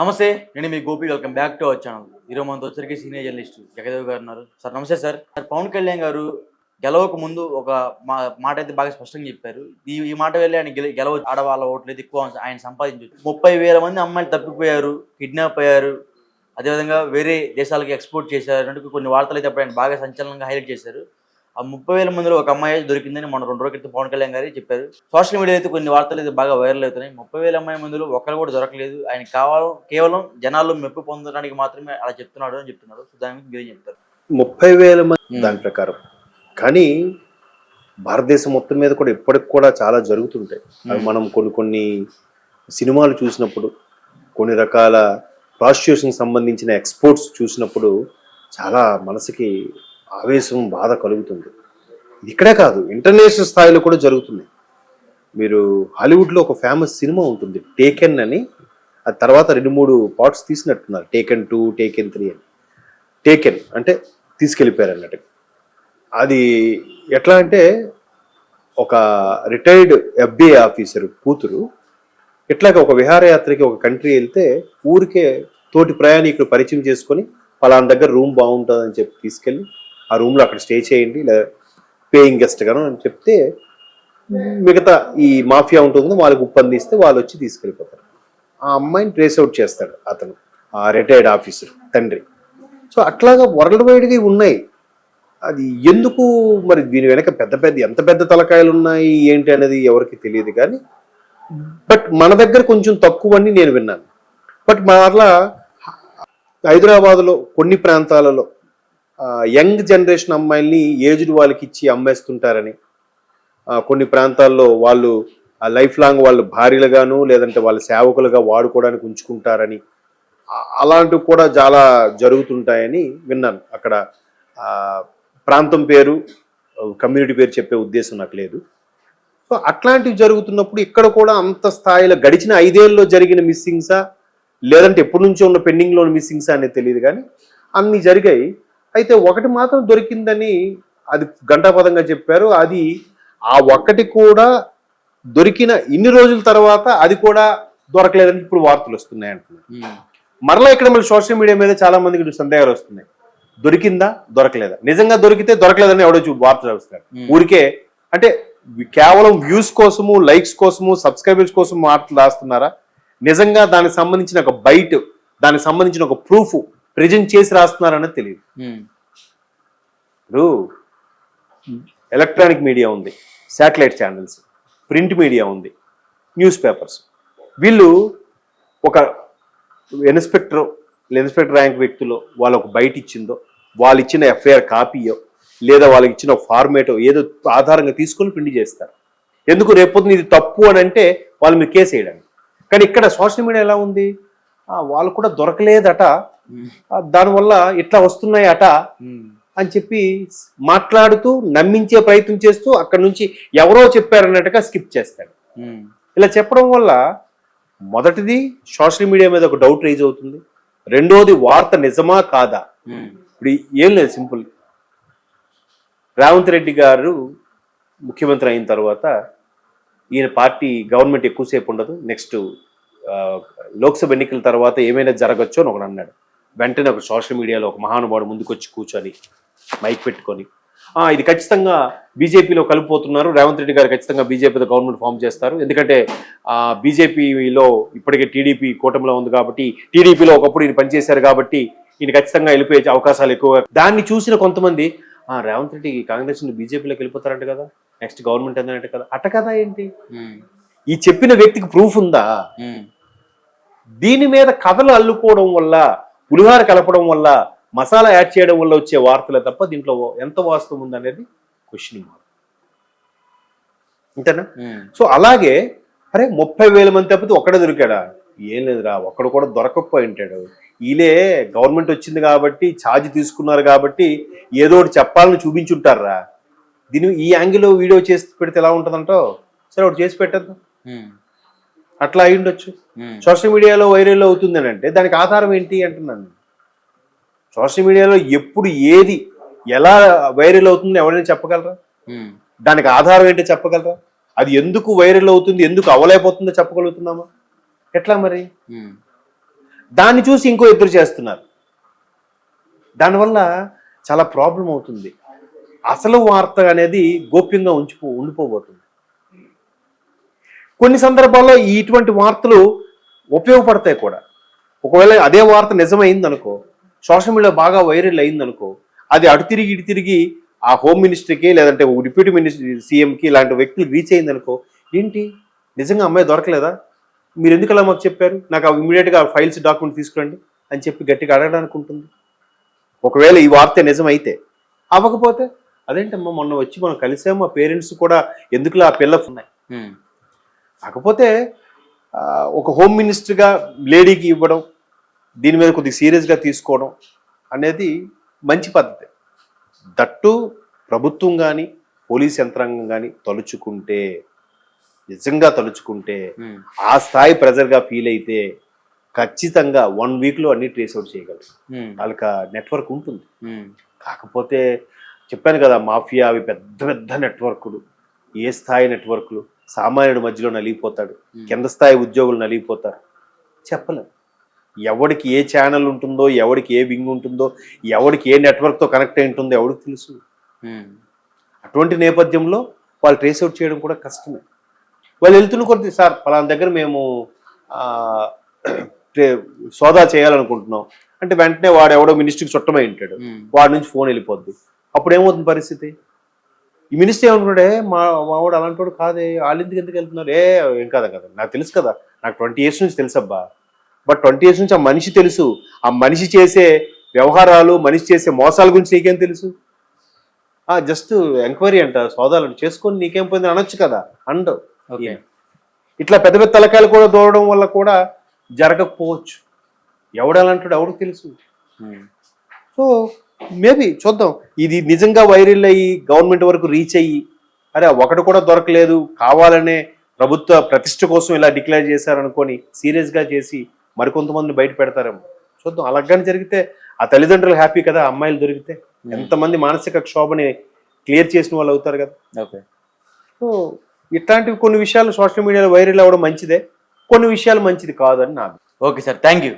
నమస్తే నేను మీ Gopi. Welcome back to our channel. ఈరోజు మనతో వచ్చరికి సీనియర్ జర్నలిస్ట్ జగదేవ్ గారు ఉన్నారు. సార్ నమస్తే సార్. సార్ పవన్ కళ్యాణ్ గారు గెలవక ముందు ఒక మా మాట అయితే బాగా స్పష్టంగా చెప్పారు. ఈ ఈ మాట వెళ్ళి ఆయన గెల గెలవ ఆడవాళ్ళ ఓట్లు అయితే ఎక్కువ ఆయన సంపాదించవచ్చు. ముప్పై వేల మంది అమ్మాయిలు తప్పిపోయారు కిడ్నాప్ అయ్యారు. అదేవిధంగా వేరే దేశాలకు ఎక్స్పోర్ట్ చేశారు. అన్నట్టు కొన్ని వార్తలు అయితే అప్పుడు ఆయన బాగా సంచలనంగా హైలైట్ చేశారు. ఆ ముప్పై వేల మందిలో ఒక అమ్మాయి దొరికిందని మన రెండు రోజుల క్రితం పవన్ కళ్యాణ్ గారు చెప్పారు. సోషల్ మీడియా అయితే కొన్ని వార్తలు అయితే బాగా వైరల్ అవుతున్నాయి. ముప్పై వేల అమ్మాయి మందిలో ఒక్కరు కూడా దొరకలేదు. ఆయన కావాలం కేవలం జనాల్లో మెప్పు పొందడానికి మాత్రమే అలా చెప్తున్నాడు అని చెప్తున్నారు. సో దాని గురించి మీరేం చెప్తారు? ముప్పై వేల మంది. దాని ప్రకారం. కానీ భారతదేశం మొత్తం మీద కూడా ఇప్పటికి కూడా చాలా జరుగుతుంటాయి. అవి మనం కొన్ని కొన్ని సినిమాలు చూసినప్పుడు కొన్ని రకాల ప్రాస్టిట్యూషన్ సంబంధించిన ఎక్స్పోర్ట్స్ చూసినప్పుడు చాలా మనసుకి ఆవేశం బాధ కలుగుతుంది. ఇక్కడే కాదు ఇంటర్నేషనల్ స్థాయిలో కూడా జరుగుతుంది. మీరు హాలీవుడ్లో ఒక ఫేమస్ సినిమా ఉంటుంది టేకెన్ అని. ఆ తర్వాత రెండు మూడు పార్ట్స్ తీసినట్టున్నారు టేకెన్ టూ టేకెన్ త్రీ అని. టేకెన్ అంటే తీసుకెళ్ళిపోయారు అన్నట్టు అది ఎట్లా అంటే ఒక రిటైర్డ్ ఎఫ్బిఐ ఆఫీసర్ కూతురు ఇట్లాగ ఒక విహారయాత్రకి ఒక కంట్రీ వెళ్తే ఊరికే తోటి ప్రయాణికుడు పరిచయం చేసుకొని పలానా దగ్గర రూమ్ బాగుంటుందని చెప్పి తీసుకెళ్ళి ఆ రూమ్లో అక్కడ స్టే చేయండి లేదా పేయింగ్ గెస్ట్ గాను అని చెప్తే మిగతా ఈ మాఫియా ఉంటుంది వాళ్ళకి ఉప్పందిస్తే వాళ్ళు వచ్చి తీసుకెళ్ళిపోతారు. ఆ అమ్మాయిని ట్రేస్ అవుట్ చేస్తాడు అతను ఆ రిటైర్డ్ ఆఫీసర్ తండ్రి. సో అట్లాగా వరల్డ్ వైడ్గా ఉన్నాయి. అది ఎందుకు మరి దీని వెనక పెద్ద పెద్ద ఎంత పెద్ద తలకాయలు ఉన్నాయి ఏంటి అనేది ఎవరికి తెలియదు కానీ బట్ మన దగ్గర కొంచెం తక్కువ అని నేను విన్నాను. బట్ మరలా హైదరాబాద్లో కొన్ని ప్రాంతాలలో యంగ్ జనరేషన్ అమ్మాయిల్ని ఏజ్డ్ వాళ్ళకి ఇచ్చి అమ్మేస్తుంటారని. కొన్ని ప్రాంతాల్లో వాళ్ళు లైఫ్ లాంగ్ వాళ్ళు భార్యలుగాను లేదంటే వాళ్ళ సేవకులుగా వాడుకోవడానికి ఉంచుకుంటారని. అలాంటివి కూడా చాలా జరుగుతుంటాయని విన్నాను. అక్కడ ప్రాంతం పేరు కమ్యూనిటీ పేరు చెప్పే ఉద్దేశం నాకు లేదు. సో అట్లాంటివి జరుగుతున్నప్పుడు ఇక్కడ కూడా అంత స్థాయిలో గడిచిన ఐదేళ్ళలో జరిగిన మిస్సింగ్సా లేదంటే ఎప్పటి నుంచో ఉన్న పెండింగ్లో ఉన్న మిస్సింగ్సా అనేది తెలియదు కానీ అన్ని జరిగాయి. అయితే ఒకటి మాత్రం దొరికిందని అది గంటాపదంగా చెప్పారు. అది ఆ ఒక్కటి కూడా దొరికిన ఇన్ని రోజుల తర్వాత అది కూడా దొరకలేదని ఇప్పుడు వార్తలు వస్తున్నాయి అంటున్నారు. మరలా ఇక్కడ మళ్ళీ సోషల్ మీడియా మీద చాలా మందికి సందేహాలు వస్తున్నాయి. దొరికిందా? దొరకలేదా? నిజంగా దొరికితే దొరకలేదని ఎవడో చూ వార్తలు వస్తారు Hmm. ఊరికే అంటే కేవలం వ్యూస్ కోసము లైక్స్ కోసము సబ్స్క్రైబర్స్ కోసం వార్తలు రాస్తున్నారా? నిజంగా దానికి సంబంధించిన ఒక బైట్ దానికి సంబంధించిన ఒక ప్రూఫ్ ప్రజెంట్ చేసి రాస్తున్నారన్నది తెలియదు. ఇప్పుడు ఎలక్ట్రానిక్ మీడియా ఉంది శాటిలైట్ ఛానల్స్ ప్రింట్ మీడియా ఉంది న్యూస్ పేపర్స్. వీళ్ళు ఒక ఇన్స్పెక్టర్ ఇన్స్పెక్టర్ ర్యాంక్ వ్యక్తులు వాళ్ళు ఒక బయట ఇచ్చిందో వాళ్ళు ఇచ్చిన ఎఫ్ఐఆర్ కాపీయో లేదా వాళ్ళకి ఇచ్చిన ఫార్మేటో ఏదో ఆధారంగా తీసుకొని ప్రింట్ చేస్తారు. ఎందుకు రేపొద్దున ఇది తప్పు అని అంటే వాళ్ళ మీద కేసు వేయడానికి. కానీ ఇక్కడ సోషల్ మీడియా ఎలా ఉంది? వాళ్ళు కూడా దొరకలేదట. దానివల్ల ఇట్లా వస్తున్నాయి అట అని చెప్పి మాట్లాడుతూ నమ్మించే ప్రయత్నం చేస్తూ అక్కడ నుంచి ఎవరో చెప్పారన్నట్టుగా స్కిప్ చేస్తాడు. ఇలా చెప్పడం వల్ల మొదటిది సోషల్ మీడియా మీద ఒక డౌట్ రైజ్ అవుతుంది. రెండోది వార్త నిజమా కాదా? ఇప్పుడు ఏం లేదు సింపుల్ రేవంత్ రెడ్డి గారు ముఖ్యమంత్రి అయిన తర్వాత ఈయన పార్టీ గవర్నమెంట్ ఎక్కువసేపు ఉండదు. నెక్స్ట్ లోక్సభ ఎన్నికల తర్వాత ఏమైనా జరగచ్చో అని ఒకడు అన్నాడు. వెంటనే ఒక సోషల్ మీడియాలో ఒక మహానుభావుడు ముందుకొచ్చి కూర్చొని మైక్ పెట్టుకొని "ఆ, ఇది ఖచ్చితంగా బీజేపీలో కలిపోతున్నారు. రేవంత్ రెడ్డి గారు ఖచ్చితంగా బీజేపీతో గవర్నమెంట్ ఫామ్ చేస్తారు. ఎందుకంటే బీజేపీలో ఇప్పటికే టీడీపీ కూటమిలో ఉంది కాబట్టి టీడీపీలో ఒకప్పుడు ఈయన పనిచేశారు కాబట్టి ఈయన ఖచ్చితంగా వెళ్ళిపోయే అవకాశాలు ఎక్కువ దాన్ని చూసిన కొంతమంది "ఆ, రేవంత్ రెడ్డి కాంగ్రెస్ నుండి బీజేపీలోకి వెళ్ళిపోతారంట కదా. నెక్స్ట్ గవర్నమెంట్ ఏంటంటే కదా. అట్ట కదా ఏంటి? ఈ చెప్పిన వ్యక్తికి ప్రూఫ్ ఉందా? దీని మీద కథలు అల్లుకోవడం వల్ల పులిహార కలపడం వల్ల మసాలా యాడ్ చేయడం వల్ల వచ్చే వార్తలే తప్ప దీంట్లో ఎంత వాస్తవం ఉందనేది క్వశ్చన్ మార్క్ అంతేనా సో అలాగే అరే ముప్పై వేల మంది తప్పితే ఒక్కడే దొరికాడా? ఏం లేదురా ఒక్కడు కూడా దొరకకపోయి ఉంటాడు వీలే గవర్నమెంట్ వచ్చింది కాబట్టి ఛార్జ్ తీసుకున్నారు కాబట్టి ఏదో ఒకటి చెప్పాలని చూపించుంటారా? దీని ఈ యాంగిల్లో వీడియో చేసి పెడితే ఎలా ఉంటుందంటో? సరే ఒకటి చేసి పెట్టద్దు. అట్లా అయి ఉండొచ్చు సోషల్ మీడియాలో వైరల్ అవుతుంది అని అంటే దానికి ఆధారం ఏంటి అంటున్నాను. సోషల్ మీడియాలో ఎప్పుడు ఏది ఎలా వైరల్ అవుతుంది ఎవరైనా చెప్పగలరా? దానికి ఆధారం ఏంటో చెప్పగలరా? అది ఎందుకు వైరల్ అవుతుంది? ఎందుకు అవ్వలేకపోతుందో చెప్పగలుగుతున్నామా? ఎట్లా మరి? దాన్ని చూసి ఇంకో ఇద్దరు చేస్తున్నారు. దానివల్ల చాలా ప్రాబ్లం అవుతుంది. అసలు వార్త అనేది గోప్యంగా ఉంచిపో ఉండిపోబోతుంది. కొన్ని సందర్భాల్లో ఇటువంటి వార్తలు ఉపయోగపడతాయి కూడా. ఒకవేళ అదే వార్త నిజమైంది అనుకో సోషల్ మీడియా బాగా వైరల్ అయింది అనుకో అది అటు తిరిగి ఇటు తిరిగి ఆ హోమ్ మినిస్టర్కి లేదంటే డిప్యూటీ మినిస్టర్ సీఎంకి ఇలాంటి వ్యక్తులు రీచ్ అయింది అనుకో ఏంటి? నిజంగా అమ్మాయి దొరకలేదా? మీరు ఎందుకు అలా మాకు చెప్పారు? నాకు ఇమీడియట్గా ఫైల్స్ డాక్యుమెంట్ తీసుకురండి అని చెప్పి గట్టిగా అడగడానికి ఉంటుంది. ఒకవేళ ఈ వార్త నిజమైతే అవ్వకపోతే అదేంటమ్మా మొన్న వచ్చి మనం కలిసాము మా పేరెంట్స్ కూడా ఎందుకులా ఆ పిల్ల ఉన్నాయి కాకపోతే ఒక హోమ్ మినిస్టర్గా లేడీకి ఇవ్వడం దీని మీద కొద్దిగా సీరియస్గా తీసుకోవడం అనేది మంచి పద్ధతి. దట్టు ప్రభుత్వం కానీ పోలీస్ యంత్రాంగం కానీ తలుచుకుంటే నిజంగా తలుచుకుంటే ఆ స్థాయి ప్రెజర్గా ఫీల్ అయితే ఖచ్చితంగా వన్ వీక్లో అన్ని ట్రేస్ అవుట్ చేయగలరు. వాళ్ళకి నెట్వర్క్ ఉంటుంది. కాకపోతే చెప్పాను కదా మాఫియా అవి పెద్ద పెద్ద నెట్వర్క్లు ఏ స్థాయి నెట్వర్క్లు సామాన్యుడి మధ్యలో నలిగిపోతాడు. కింద స్థాయి ఉద్యోగులు నలిగిపోతారు. చెప్పలేం. ఎవడికి ఏ ఛానల్ ఉంటుందో ఎవడికి ఏ వింగ్ ఉంటుందో ఎవడికి ఏ నెట్వర్క్తో కనెక్ట్ అయి ఉంటుందో ఎవడికి తెలుసు. అటువంటి నేపథ్యంలో వాళ్ళు ట్రేస్ అవుట్ చేయడం కూడా కష్టమే. వాళ్ళు వెళ్తున్న కొద్ది సార్ పలానా దగ్గర మేము సోదా చేయాలనుకుంటున్నాం. అంటే వెంటనే వాడు ఎవడో మినిస్ట్రీకి చుట్టమై ఉంటాడు వాడి నుంచి ఫోన్ వెళ్ళిపోద్ది. అప్పుడు ఏమవుతుంది పరిస్థితి? ఈ మినిస్టర్ ఏమనుకున్నాడే? మా మావాడు అలాంటి వాడు కాదే వాళ్ళు ఎందుకు ఎందుకు వెళ్తున్నారు? ఏ ఏం కాదా కదా నాకు తెలుసు కదా నాకు ట్వంటీ ఇయర్స్ నుంచి తెలుసు అబ్బా. బట్ ట్వంటీ ఇయర్స్ నుంచి ఆ మనిషి తెలుసు ఆ మనిషి చేసే వ్యవహారాలు మనిషి చేసే మోసాల గురించి నీకేం తెలుసు? ఆ జస్ట్ ఎంక్వైరీ అంట సోదాలు చేసుకొని నీకేం పోయింది అనొచ్చు కదా అండవు. ఓకే. ఇట్లా పెద్ద పెద్ద తలకాయలు కూడా దూరడం వల్ల కూడా జరగకపోవచ్చు. ఎవడాలంటాడు ఎవరికి తెలుసు? సో మేబీ చూద్దాం. ఇది నిజంగా వైరల్ అయ్యి గవర్నమెంట్ వరకు రీచ్ అయ్యి అరే ఒకటి కూడా దొరకలేదు కావాలనే ప్రభుత్వ ప్రతిష్ట కోసం ఇలా డిక్లేర్ చేశారనుకొని సీరియస్గా చేసి మరికొంతమందిని బయట పెడతారేమో. చూద్దాం. అలాగని జరిగితే ఆ తల్లిదండ్రులు హ్యాపీ కదా అమ్మాయిలు దొరికితే. ఎంతమంది మానసిక క్షోభని క్లియర్ చేసిన వాళ్ళు అవుతారు కదా. ఓకే. సో ఇట్లాంటివి కొన్ని విషయాలు సోషల్ మీడియాలో వైరల్ అవ్వడం మంచిదే. కొన్ని విషయాలు మంచిది కాదని నా ఓకే సార్. Thank you